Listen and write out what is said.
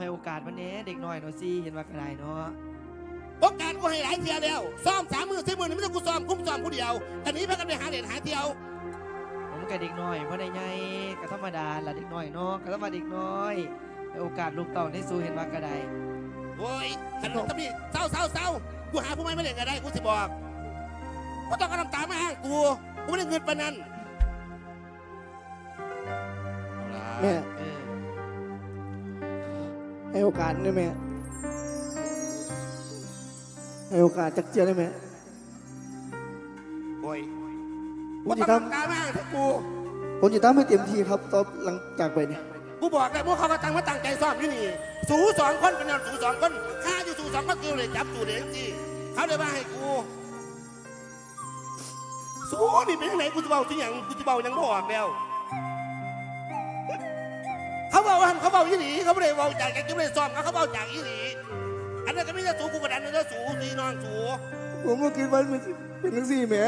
ให้โอกาสมันแหน่เด็กน้อยเนาะสิเห็นว่ากระไดเนาะโอกาสกูให้หลายเที่ยวแล้วซ้อมสามมือสี่มือนี่ไม่ต้องกูซ้อมกุ้มซ้อมกูเดียวแต่นี้พากันไปหาเหรียญหาเที่ยวผมกับเด็กน้อยเพราะได้ไงก็ธรรมดาละเด็กน้อยเนาะก็ธรรมดาเด็กน้อยให้โอกาสลูกเต่าได้สู้เห็นว่ากระไดโอ้ยขนมตำนี่เศร้าเศร้าเศร้ากูหาผู้ไม่มาเล่นกันได้กูสิบอกกูต้องกระน้ำตามาห้างกูกูไม่ได้เงินปานนั้น แม่ เออ ให้โอกาสได้แม่ให้โอกาสจักเจียได้แม่โอ้ยผกูมต้จะองทกระน้ำตามาห้างทั้งกูำผมจะทำให้เต็มที่ครับตอนหลังจากไปเนี่ยกูบอกแล้วพวกเขาก็ตั้งมาตั้งใจซ้อมอยู่นี่ สูสองคนเป็นนอนสูสองคนข้าอยู่สูสองคนกูเลยจับสูเลยจีเขาเลยว่าให้กู สูนี่เป็นยังไงกูจะเบาที่อย่างกูจะเบายังบ่ออกแล้ว เขาเบายี่หลีเขาไม่ได้เบาจากจากจะไม่ได้ซ้อมเขาเขาเบาจากยี่หลีอันนั้นก็ไม่ใช่สูกูกระดันนะสูสีนอนสู ผมก็คิดว่ามันเป็นทั้งสี่แหม่